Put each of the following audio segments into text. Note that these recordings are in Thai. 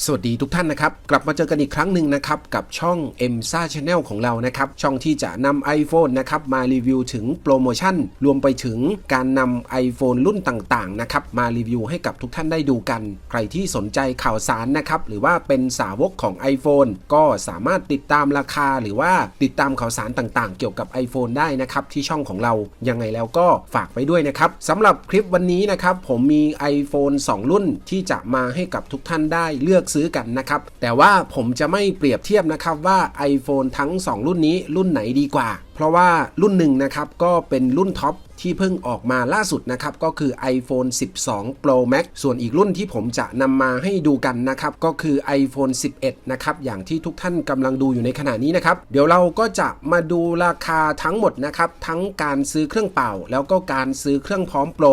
สวัสดีทุกท่านนะครับ กลับมาเจอกันอีกครั้งหนึ่งนะครับ กับช่อง m s a Channel ของเรานะครับ ช่องที่จะนำ iPhone นะครับมารีวิวถึงโปรโมชั่น รวมไปถึงการนำ iPhone รุ่นต่างๆนะครับมารีวิวให้กับทุกท่านได้ดูกัน ใครที่สนใจข่าวสารนะครับ หรือว่าเป็นสาวกของ iPhone ก็สามารถติดตามราคาหรือว่าติดตามข่าวสารต่างๆ เกี่ยวกับ iPhone ได้นะครับที่ช่องของเรายังไงแล้วก็ฝากไว้ด้วยนะครับสำหรับคลิปวันนี้นะครับผมมี iPhone 2 รุ่นที่จะมาให้กับทุกท่านได้เลือกซื้อกันนะครับ แต่ว่าผมจะไม่เปรียบเทียบนะครับว่า iPhone ทั้ง 2 รุ่นนี้รุ่นไหนดีกว่า เพราะว่ารุ่นหนึ่งนะครับก็เป็นรุ่นท็อปที่เพิ่งออกมาล่าสุดนะครับ ก็คือ iPhone 12 Pro Max ส่วนอีกรุ่นที่ผมจะนำมาให้ดูกันนะครับ ก็คือ iPhone 11 นะครับ อย่างที่ทุกท่านกำลังดูอยู่ในขณะนี้นะครับ เดี๋ยวเราก็จะมาดูราคาทั้งหมดนะครับ ทั้งการซื้อเครื่องเป่า แล้วก็การซื้อเครื่องพร้อมโปร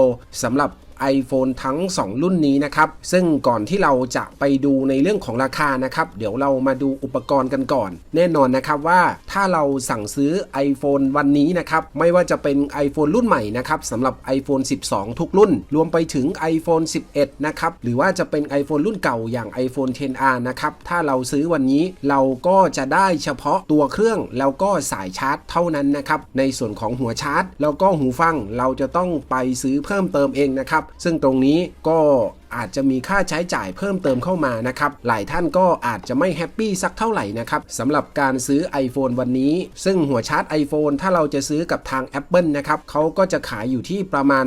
สำหรับ iPhone ทั้ง 2 รุ่นนี้นะครับ ซึ่งก่อนที่เราจะไปดูในเรื่องของราคานะครับ เดี๋ยวเรามาดูอุปกรณ์กันก่อน แน่นอนนะครับว่าถ้าเราสั่งซื้อ iPhone วันนี้นะครับ ไม่ว่าจะเป็น iPhone รุ่นใหม่นะครับสำหรับ iPhone 12 ทุกรุ่น รวมไปถึง iPhone 11 นะครับ หรือว่าจะเป็น iPhone รุ่นเก่าอย่าง iPhone 10R นะครับ ถ้าเราซื้อวันนี้เราก็จะได้เฉพาะตัวเครื่องแล้วก็สายชาร์จเท่านั้นนะครับ ในส่วนของหัวชาร์จ แล้วก็หูฟังเราจะต้องไปซื้อเพิ่มเติมเองนะครับซึ่งตรงนี้ก็ อาจจะมีค่าใช้จ่ายเพิ่มเติมเข้ามานะครับหลายท่านก็อาจจะไม่แฮปปี้สักเท่าไหร่นะครับสำหรับการซื้อ iPhone วันนี้ ซึ่งหัวชาร์จ iPhone ถ้าเราจะซื้อกับทาง Apple นะครับเขาก็จะขายอยู่ที่ประมาณ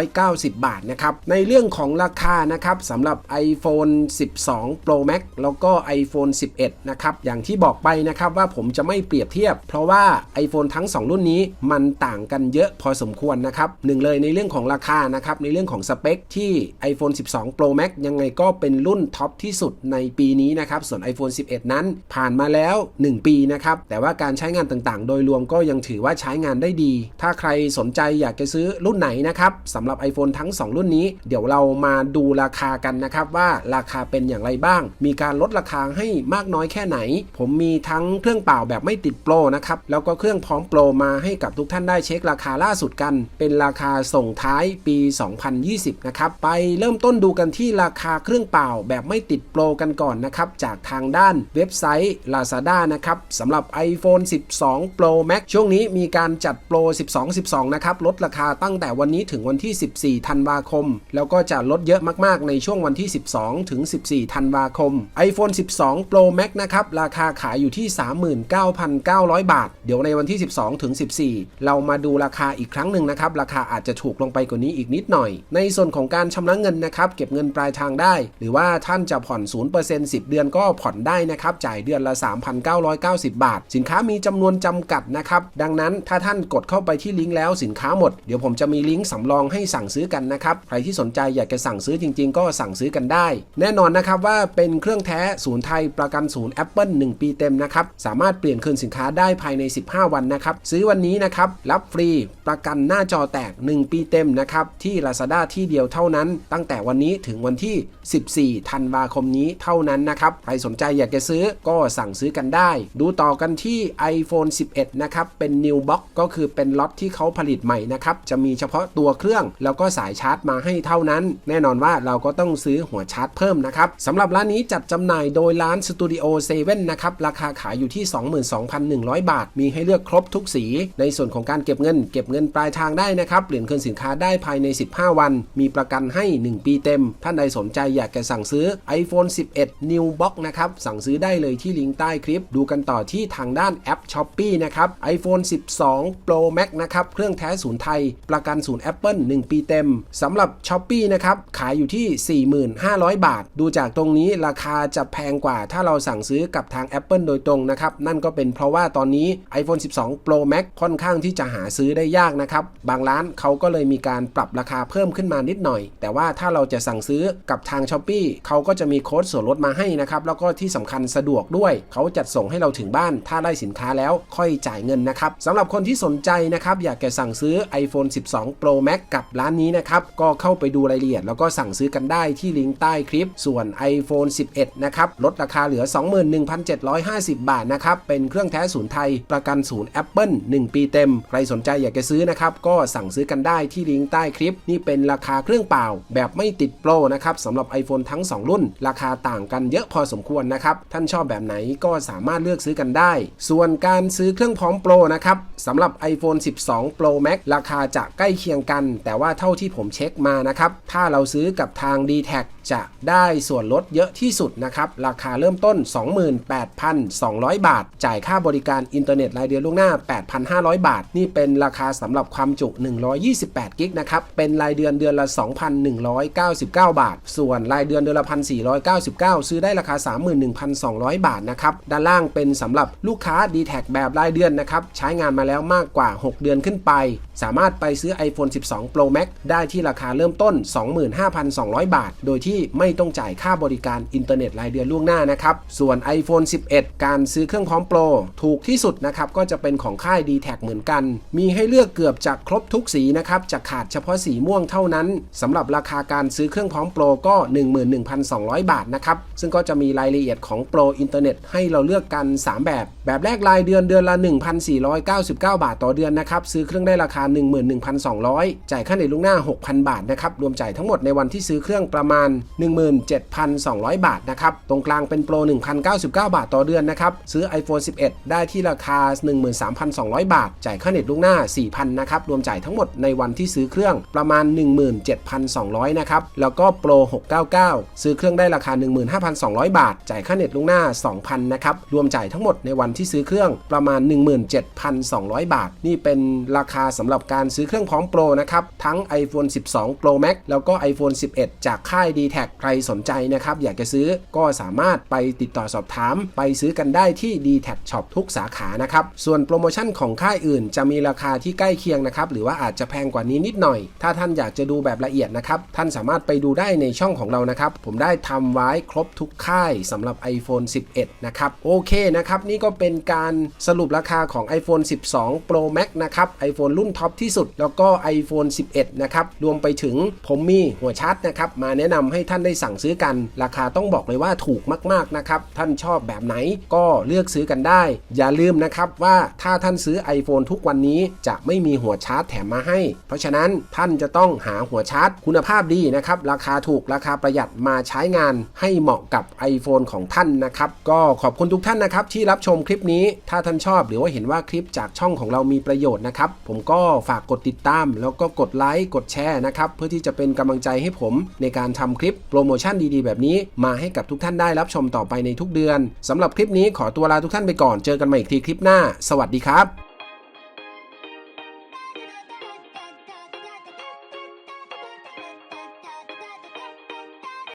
690 บาทนะครับในเรื่องของราคานะครับสำหรับ iPhone 12 Pro Max แล้วก็ iPhone 11 นะครับอย่างที่บอกไปนะครับว่าผมจะไม่เปรียบเทียบ เพราะว่า iPhone ทั้ง 2 รุ่นนี้มันต่างกันเยอะพอสมควรนะครับหนึ่งเลยในเรื่องของราคานะครับในเรื่องของสเปคที่ iPhone 12 Pro Max ยังไงก็เป็นรุ่นท็อปที่สุดในปีนี้นะครับส่วน iPhone 11 นั้นผ่านมาแล้ว 1 ปีนะครับแต่ว่าการใช้งานต่างๆ โดยรวมก็ยังถือว่าใช้งานได้ดี ถ้าใครสนใจอยากจะซื้อรุ่นไหนนะครับสำหรับ iPhone ทั้ง 2 รุ่นนี้ เดี๋ยวเรามาดูราคากันนะครับว่าราคาเป็นอย่างไรบ้าง มีการลดราคาให้มากน้อยแค่ไหน ผมมีทั้งเครื่องเปล่าแบบไม่ติดโปรนะครับแล้วก็เครื่องพร้อมโปรมาให้กับทุกท่านได้เช็คราคาล่าสุดกัน เป็นราคาส่งท้ายปี 2020 นะครับ ไปเริ่มต้นดูกันที่ราคาเครื่องเปล่าแบบไม่ติดโปรกันก่อนนะครับ จากทางด้านเว็บไซต์ Lazada นะครับสำหรับ iPhone 12 Pro Max ช่วงนี้มีการจัดโปร 12 12 นะครับ ลดราคาตั้งแต่วันนี้ถึงวันที่ 14 ธันวาคม แล้วก็จะลดเยอะมาก ๆ ในช่วงวันที่ 12 ถึง 14 ธันวาคม iPhone 12 Pro Max นะครับ ราคาขายอยู่ที่ 39,900 บาท เดี๋ยวในวันที่ 12 ถึง 14 เรามาดูราคาอีกครั้งหนึ่งนะครับ ราคาอาจจะถูกลงไปกว่านี้อีกนิดหน่อย ในส่วนของการชำระเงินนะครับเก็บเงินปลายทางได้ หรือว่าท่านจะผ่อน 0% 10 เดือนก็ผ่อนได้นะครับ จ่ายเดือนละ 3,990 บาท สินค้ามีจำนวนจำกัดนะครับ ดังนั้นถ้าท่านกดเข้าไปที่ลิงก์แล้วสินค้าหมด เดี๋ยวผมจะมีลิงก์สำรองให้สั่งซื้อกันนะครับ ใครที่สนใจอยากจะสั่งซื้อจริง ๆ ก็สั่งซื้อกันได้ แน่นอนนะครับว่าเป็นเครื่องแท้ศูนย์ไทยประกันศูนย์ Apple 1 ปีเต็มนะครับ สามารถเปลี่ยนคืนสินค้าได้ภายใน 15 วันนะครับ ซื้อวันนี้นะครับ รับฟรีประกันหน้าจอแตก 1 ปีเต็มนะครับ ที่ Lazada ที่เดียวเท่านั้น ตั้งแต่วันนี้ถึงวันที่ 14 ธันวาคมนี้เท่านั้นนะครับ ใครสนใจอยากจะซื้อก็สั่งซื้อกันได้ ดูต่อกันที่ iPhone 11 นะครับ เป็น New Box ก็คือเป็นล็อตที่เขาผลิตใหม่นะครับ จะมีเฉพาะตัวเครื่อง แล้วก็สายชาร์จมาให้เท่านั้น แน่นอนว่าเราก็ต้องซื้อหัวชาร์จเพิ่มนะครับสำหรับร้านนี้จัดจำหน่ายโดยร้าน Studio 7นะครับ ราคาขายอยู่ที่ 22,100 บาท มีให้เลือกครบทุกสี ในส่วนของการเก็บเงิน เก็บเงินปลายทางได้นะครับเปลี่ยนคืนสินค้าได้ภายใน 15 วัน มีประกันให้ 1 ปีเตต็ม ท่านใดสนใจอยากจะสั่งซื้อ iPhone 11 New Box นะครับ สั่งซื้อได้เลยที่ลิงก์ใต้คลิป ดูกันต่อที่ทางด้านแอป s h o p e e นะครับ iPhone 12 Pro Max นะครับ เครื่องแท้ศูนย์ไทย ประกันศูนย์ Apple 1 ปีเต็มสำหรับ s h o p e e นะครับ ขายอยู่ที่ 45,000 บาท ดูจากตรงนี้ราคาจะแพงกว่า ถ้าเราสั่งซื้อกับทาง Apple โดยตรงนะครับ นั่นก็เป็นเพราะว่าตอนนี้ iPhone 12 Pro Max ค่อนข้างที่จะหาซื้อได้ยากนะครับ บางร้านเขาก็เลยมีการปรับราคาเพิ่มขึ้นมานิดหน่อย แต่ว่าถ้าเราจะสั่งซื้อกับทาง s h o p e e เขาก็จะมีโค้ดส่วนลดมาให้นะครับแล้วก็ที่สำคัญสะดวกด้วย เขาจัดส่งให้เราถึงบ้าน ถ้าได้สินค้าแล้วค่อยจ่ายเงินนะครับสำหรับคนที่สนใจนะครับอยากจะสั่งซื้อ iPhone 12 Pro Max กับร้านนี้นะครับก็เข้าไปดูรายละเอียด แล้วก็สั่งซื้อกันได้ที่ลิงก์ใต้คลิป ส่วน iPhone 11 นะครับลดราคาเหลือ 21,750 บาทนะครับเป็นเครื่องแท้ศูนย์ไทย ประกันศูนย์ Apple 1 ปีเต็ม ใครสนใจอยากจะซื้อนะครับก็สั่งซื้อกันได้ที่ลิงก์ใต้คลิป นี่เป็นราคาเครื่องเปล่า แบบไม่ติด10 Pro นะครับสำหรับ iPhone ทั้ง 2 รุ่น ราคาต่างกันเยอะพอสมควรนะครับ ท่านชอบแบบไหนก็สามารถเลือกซื้อกันได้ ส่วนการซื้อเครื่องพร้อม Pro นะครับสำหรับ iPhone 12 Pro Max ราคาจะใกล้เคียงกัน แต่ว่าเท่าที่ผมเช็คมานะครับถ้าเราซื้อกับทาง d t แทจะได้ส่วนลดเยอะที่สุดนะครับ ราคาเริ่มต้น 28,200 บาท จ่ายค่าบริการอินเทอร์เน็ตรายเดือนล่วงหน้า 8,500 บาท นี่เป็นราคาสำหรับความจุ 128 กิกนะครับ เป็นรายเดือนเดือนละ 2,190 2,199 บาท ส่วนรายเดือนเดือนละ 1,499 ซื้อได้ราคา 31,200 บาทนะครับ ด้านล่างเป็นสำหรับลูกค้า d t แทแบบรายเดือนนะครับ ใช้งานมาแล้วมากกว่า 6 เดือนขึ้นไป สามารถไปซื้อ iPhone 12 Pro Max ได้ที่ราคาเริ่มต้น 25,200 บาท โดยที่ไม่ต้องจ่ายค่าบริการอินเทอร์เน็ตรายเดือนล่วงหน้านะครับ ส่วน iPhone 11 การซื้อเครื่องพร้อมโปรถูกที่สุดนะครับ ก็จะเป็นของค่าย d t แทเหมือนกัน มีให้เลือกเกือบจะครบทุกสีนะครับ จะขาดเฉพาะสีม่วงเท่านั้นสำหรับราคาการซื้อื้อเครื่องพร้อมโปรก็ 11,200 บาทนะครับ ซึ่งก็จะมีรายละเอียดของโปรอินเทอร์เน็ตให้เราเลือกกัน 3 แบบ แบบแรกรายเดือนเดือนละ 1,499 บาทต่อเดือนนะครับ ซื้อเครื่องได้ราคา 11,200 จ่ายค่าเน็ตล่วงหน้า 6,000 บาทนะครับ รวมจ่ายทั้งหมดในวันที่ซื้อเครื่องประมาณ 17,200 บาทนะครับ ตรงกลางเป็นโปร 1,099 บาทต่อเดือนนะครับ ซื้อ iPhone 11 ได้ที่ราคา 13,200 บาท จ่ายค่าเน็ตล่วงหน้า 4,000 นะครับ รวมจ่ายทั้งหมดในวันที่ซื้อเครื่องประมาณ 17,200 นะครับแล้วก็โปร699 ซื้อเครื่องได้ราคา 15,200 บาท จ่ายค่าเน็ตล่วงหน้า 2,000 นะครับ รวมจ่ายทั้งหมดในวันที่ซื้อเครื่องประมาณ 17,200 บาท นี่เป็นราคาสำหรับการซื้อเครื่องพร้อมโปรนะครับ ทั้ง iPhone 12 Pro Max แล้วก็ iPhone 11 จากค่าย d t แทใครสนใจนะครับ อยากจะซื้อก็สามารถไปติดต่อสอบถาม ไปซื้อกันได้ที่ d t แท Shop ทุกสาขานะครับ ส่วนโปรโมชั่นของค่ายอื่น จะมีราคาที่ใกล้เคียงนะครับหรือว่าอาจจะแพงกว่านี้นิดหน่อย ถ้าท่านอยากจะดูแบบละเอียดนะครับท่านสามารถไปดูได้ในช่องของเรานะครับ ผมได้ทำไว้ครบทุกค่ายสำหรับ iPhone 11 นะครับ โอเคนะครับ นี่ก็เป็นการสรุปราคาของ iPhone 12 Pro Max นะครับ iPhone รุ่นท็อปที่สุด แล้วก็ iPhone 11 นะครับ รวมไปถึงผมมีหัวชาร์จนะครับ มาแนะนำให้ท่านได้สั่งซื้อกัน ราคาต้องบอกเลยว่าถูกมาก ๆ นะครับ ท่านชอบแบบไหนก็เลือกซื้อกันได้ อย่าลืมนะครับว่าถ้าท่านซื้อ iPhone ทุกวันนี้จะไม่มีหัวชาร์จแถมมาให้ เพราะฉะนั้นท่านจะต้องหาหัวชาร์จคุณภาพดีนะครับนะครับ ราคาถูกราคาประหยัดมาใช้งานให้เหมาะกับ iPhone ของท่านนะครับ ก็ขอบคุณทุกท่านนะครับ ที่รับชมคลิปนี้ ถ้าท่านชอบหรือว่าเห็นว่าคลิปจากช่องของเรามีประโยชน์นะครับ ผมก็ฝากกดติดตาม แล้วก็กดไลค์กดแชร์นะครับ เพื่อที่จะเป็นกำลังใจให้ผมในการทำคลิปโปรโมชั่นดีๆ แบบนี้ มาให้กับทุกท่านได้รับชมต่อไปในทุกเดือนสำหรับคลิปนี้ขอตัวลาทุกท่านไปก่อนเจอกันใหม่อีกทีคลิปหน้า สวัสดีครับ